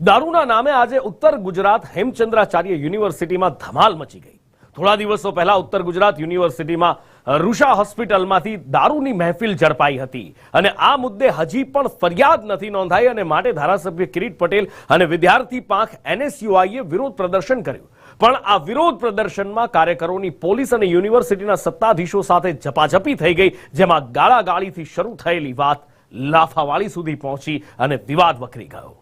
દારૂના નામે આજે ઉત્તર ગુજરાત હેમચંદ્રાચાર્ય યુનિવર્સિટીમાં ધમાલ મચી ગઈ. થોડા દિવસો પહેલા ઉત્તર ગુજરાત યુનિવર્સિટીમાં રૂષા હોસ્પિટલમાંથી દારૂની મહેફિલ ઝડપાઈ હતી. અને આ મુદ્દે હજી પણ ફરિયાદ નથી નોંધાઈ અને માટે ધારાસભ્ય કિરીટ પટેલ અને વિદ્યાર્થી પાંખ એનએસયુઆઈએ વિરોધ પ્રદર્શન કર્યું. પણ આ વિરોધ પ્રદર્શનમાં કાર્યકરોની પોલીસ અને યુનિવર્સિટીના સત્તાધીશો સાથે ઝપાઝપી થઈ ગઈ, જેમાં ગાળાગાળીથી શરૂ થયેલી વાત લાફાવાળી સુધી પહોંચી અને વિવાદ વકરી ગયો.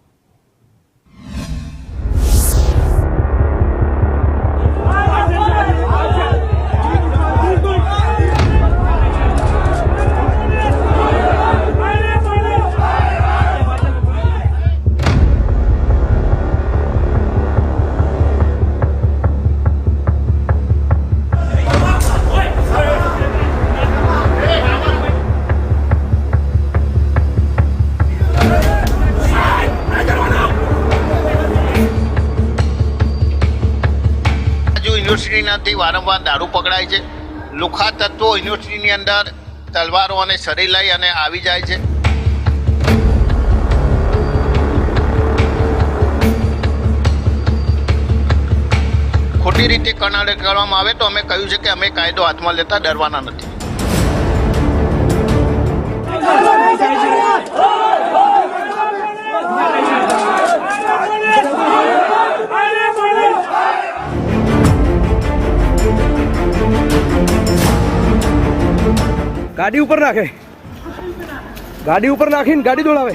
યુનિવર્સિટીનાથી વારંવાર દારૂ પકડાય છે. લુખા તત્વો યુનિવર્સિટીની અંદર તલવારો અને શરીર લઈ અને આવી જાય છે. ખોટી રીતે કર્ણાટક કરવામાં આવે તો અમે કહ્યું છે કે અમે કાયદો હાથમાં લેતા ડરવાના નથી. ગાડી ઉપર નાખે. ગાડી ઉપર નાખીને ગાડી દોડાવે.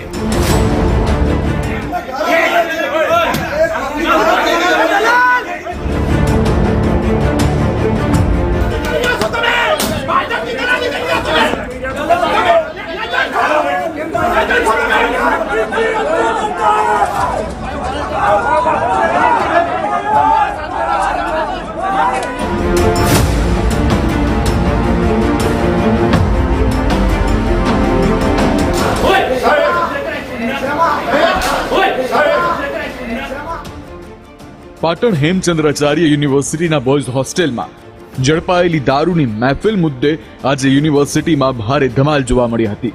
પાટણ હેમચંદ્રાચાર્ય યુનિવર્સિટીના બોયઝ હોસ્ટેલમાં ઝડપાયેલી દારૂની મહેફિલ મુદ્દે આજે યુનિવર્સિટીમાં ભારે ધમાલ જોવા મળી હતી.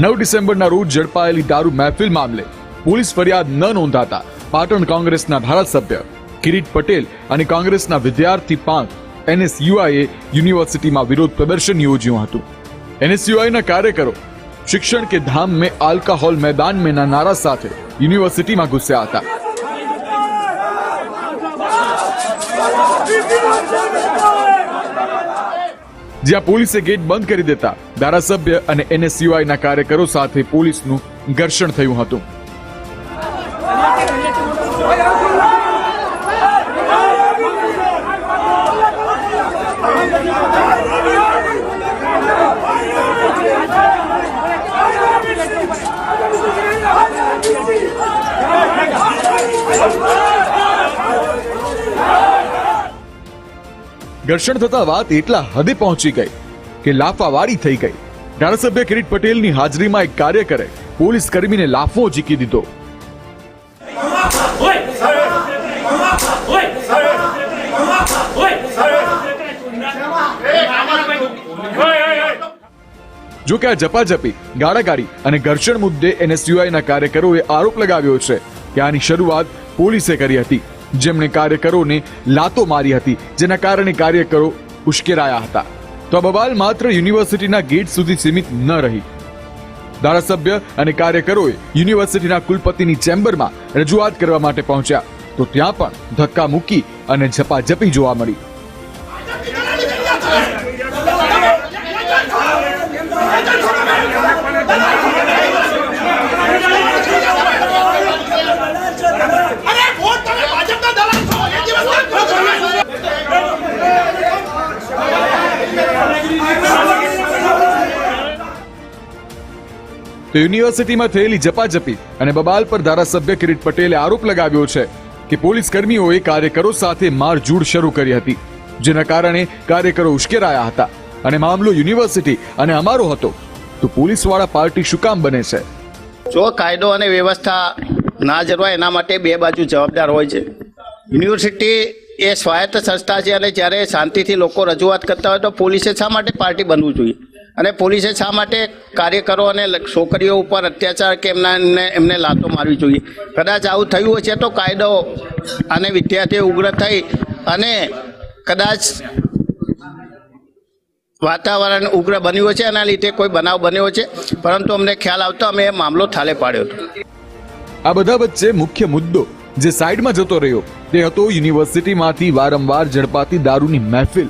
નવ ડિસેમ્બરના રોજ ઝડપાયેલી દારૂ મહેફિલ મામલે પોલીસ ફરિયાદ ન નોંધાતા પાટણ કોંગ્રેસના ધારાસભ્ય કિરીટ પટેલ અને કોંગ્રેસના વિદ્યાર્થી પાંખ એનએસયુઆઈએ યુનિવર્સિટીમાં વિરોધ પ્રદર્શન યોજ્યું હતું. એનએસયુઆઈના કાર્યકરો શિક્ષણ કે ધામ મેં આલ્કાહોલ મેદાન મેના નારા સાથે યુનિવર્સિટીમાં ઘૂસ્યા હતા. જ્યાં પોલીસે ગેટ બંધ કરી દેતા ધારાસભ્ય અને એનએસયુઆઈના કાર્યકરો સાથે પોલીસનું ઘર્ષણ થયું હતું. ઘર્ષણ થતા વાત એટલા હદે પહોંચી ગઈ કે લાફાવારી થઈ ગઈ. ધારાસભ્ય કિરીટ પટેલની હાજરીમાં એક કાર્યકરે પોલીસ કર્મીને લાફો જીકી દીધો. જો કે આ જપાજપી ગાળાગાળી અને ઘર્ષણ મુદ્દે એનએસયુઆઈના કાર્યકરોએ આરોપ લગાવ્યો છે કે આની શરૂઆત પોલીસે કરી હતી. જેમણે કાર્યકરોને લાતો મારી હતી, જેના કારણે કાર્યકરો ઉશ્કેરાયા હતા. તો બબાલ માત્ર યુનિવર્સિટીના ગેટ સુધી સીમિત ન રહી. ધારાસભ્ય અને કાર્યકરોએ યુનિવર્સિટીના કુલપતિની ચેમ્બરમાં રજૂઆત કરવા માટે પહોંચ્યા. તો ત્યાં પણ ધક્કા મૂકી અને ઝપાઝપી જોવા મળી. તો યુનિવર્સિટીમાં થયેલી જપાજપી અને બબાલ પર ધારાસભ્ય કિરીટ પટેલે આરોપ લગાવ્યો છે કે પોલીસ કર્મીઓએ કાર્યકરો સાથે મારઝૂડ શરૂ કરી હતી, જેના કારણે કાર્યકરો ઉશ્કેરાયા હતા અને મામલો યુનિવર્સિટી અને અમારો હતો. તો પોલીસવાળા પાર્ટી શું કામ બને છે? જો કાયદો અને વ્યવસ્થા ના જળવાય, એના માટે બે બાજુ જવાબદાર હોય છે. યુનિવર્સિટી એ સ્વાયત્ત સંસ્થા છે અને જ્યારે શાંતિથી લોકો રજૂઆત કરતા હોય તો પોલીસે શા માટે પાર્ટી બનવું જોઈએ? અને પોલીસે શા માટે કાર્યકરો અને છોકરીઓ ઉપર અત્યાચાર કે એમના એમને એમને લાતો મારવી જોઈએ? કદાચ આવું થયું હશે તો કાયદો અને વિદ્યાર્થીઓ ઉગ્ર થઈ અને કદાચ વાતાવરણ ઉગ્ર બન્યું છે એના લીધે કોઈ બનાવ બન્યો છે પરંતુ અમને ખ્યાલ આવતો અમે એ મામલો થાલે પાડ્યો હતો. આ બધા વચ્ચે મુખ્ય મુદ્દો જે સાઈડમાં જતો રહ્યો, તે હતો યુનિવર્સિટીમાંથી વારંવાર ઝડપાતી દારૂની મહેફિલ.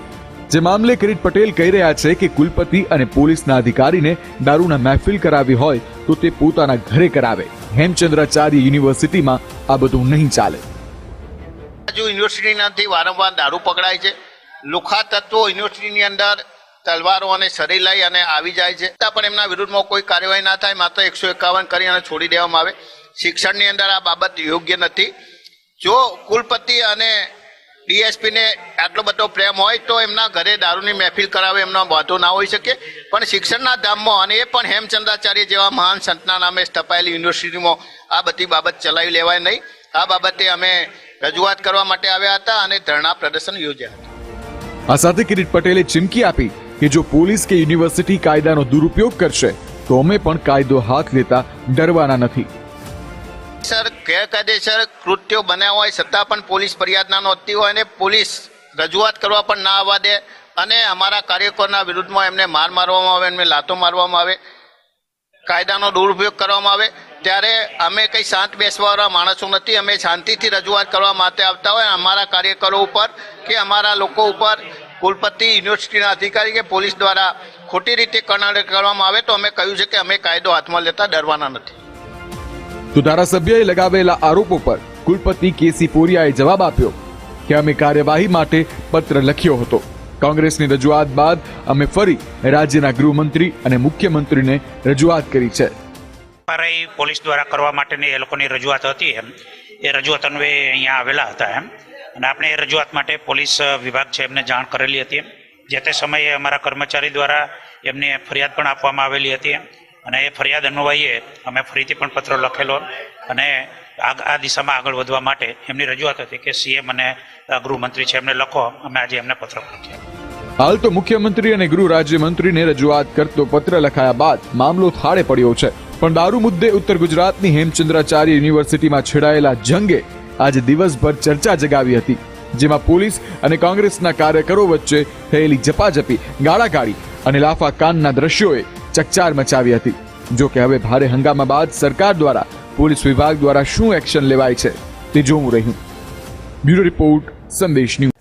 જે મામલે કિરીટ પટેલ કહી રહ્યા છે કે કુલપતિ અને પોલીસના અધિકારીને દારૂના મહેફિલ કરાવી હોય તો તે પોતાના ઘરે કરાવે. હેમચંદ્રાચાર્ય યુનિવર્સિટીમાં આ બધું નહીં ચાલે. હજુ યુનિવર્સિટીનાથી વારંવાર દારૂ પકડાય છે. લુખા તત્વો યુનિવર્સિટીની અંદર તલવારો અને શરી લઈ અને આવી જાય છે. છતાં પણ એમના વિરુદ્ધમાં કોઈ કાર્યવાહી ના થાય, માત્ર એકસો એકાવન કરી અને છોડી દેવામાં આવે. શિક્ષણની અંદર આ બાબત યોગ્ય નથી. જો કુલપતિ અને ડીએસપીને આટલો બધો પ્રેમ હોય તો એમના ઘરે દારૂની મહેફિલ કરાવે, એમનો વાંધો ના હોઈ શકે. પણ શિક્ષણના ધામમાં અને એ પણ હેમચંદ્રાચાર્ય જેવા મહાન સંતના નામે સ્થપાયેલી યુનિવર્સિટીમાં આ બધી બાબત ચલાવી લેવાય નહીં. આ બાબતે અમે રજૂઆત કરવા માટે આવ્યા હતા અને ધરણા પ્રદર્શન યોજ્યા હતા. આ સાથે કિરીટ પટેલે ચીમકી આપી કે જો પોલીસ કે યુનિવર્સિટી કાયદાનો દુરુપયોગ કરશે, તો અમે પણ કાયદો હાથ લેતા ડરવાના નથી. સર ગેરકાયદેસર કૃત્યો બન્યા હોય, છતાં પણ પોલીસ ફરિયાદ ના નોંધતી હોય અને પોલીસ રજૂઆત કરવા પણ ના આવવા દે અને અમારા કાર્યકરોના વિરુદ્ધમાં એમને માર મારવામાં આવે, એમને લાતો મારવામાં આવે, કાયદાનો દુરુપયોગ કરવામાં આવે, ત્યારે અમે કંઈ શાંત બેસવાવાળા માણસો નથી. અમે શાંતિથી રજૂઆત કરવા માટે આવતા હોય અમારા કાર્યકરો ઉપર કે અમારા લોકો ઉપર, કુલપતિ યુનિવર્સિટીના અધિકારી કે પોલીસ દ્વારા ખોટી રીતે કરનાર કરવામાં આવે તો અમે કહ્યું છે કે અમે કાયદો હાથમાં લેતા ડરવાના નથી. તો ધારાસભ્યએ લગાવેલા આરોપો પર કુલપતિ કેસી પોરિયાએ જવાબ આપ્યો કે અમે કાર્યવાહી માટે પત્ર લખ્યો હતો. કોંગ્રેસની રજૂઆત બાદ અમે ફરી રાજ્યના ગૃહમંત્રી અને મુખ્યમંત્રીને રજૂઆત કરી છે. અમારે પોલીસ દ્વારા કરવા માટેની એ લોકોની રજૂઆત હતી એમ. એ રજૂઆત અન્વયે અહીંયા આવેલા હતા એમ. અને આપણે એ રજૂઆત માટે પોલીસ વિભાગ છે એમને જાણ કરેલી હતી એમ. જે તે સમયે અમારા કર્મચારી દ્વારા એમને ફરિયાદ પણ આપવામાં આવેલી હતી એમ. અને એ ફરિયાદ અન્વયે અમે ફરીથી પણ પત્ર લખેલો અને આ દિશામાં આગળ વધવા માટે એમની રજૂઆત હતી કે સીએમ અને ગૃહમંત્રી છે, એમને લખો, અમે આજે એમને પત્ર લખ્યા હાલ તો મુખ્યમંત્રી અને ગૃહ રાજ્યમંત્રીને રજૂઆત કરતો પત્ર લખાયા બાદ મામલો થાળે પડ્યો છે. પણ દારૂ મુદ્દે ઉત્તર ગુજરાતની હેમચંદ્રાચાર્ય યુનિવર્સિટીમાં છેડાયેલા જંગે આજે દિવસભર ચર્ચા જગાવી હતી, જેમાં પોલીસ અને કોંગ્રેસના કાર્યકરો વચ્ચે થયેલી ઝપાઝપી, ગાળાગાળી અને લાફા કાનના દ્રશ્યોએ ચકચાર મચાવી હતી. જો કે હવે ભારે હંગામા બાદ સરકાર દ્વારા, પોલીસ વિભાગ દ્વારા શું એક્શન લેવાય છે તે જોવું રહ્યું. Bureau report, Sandesh news.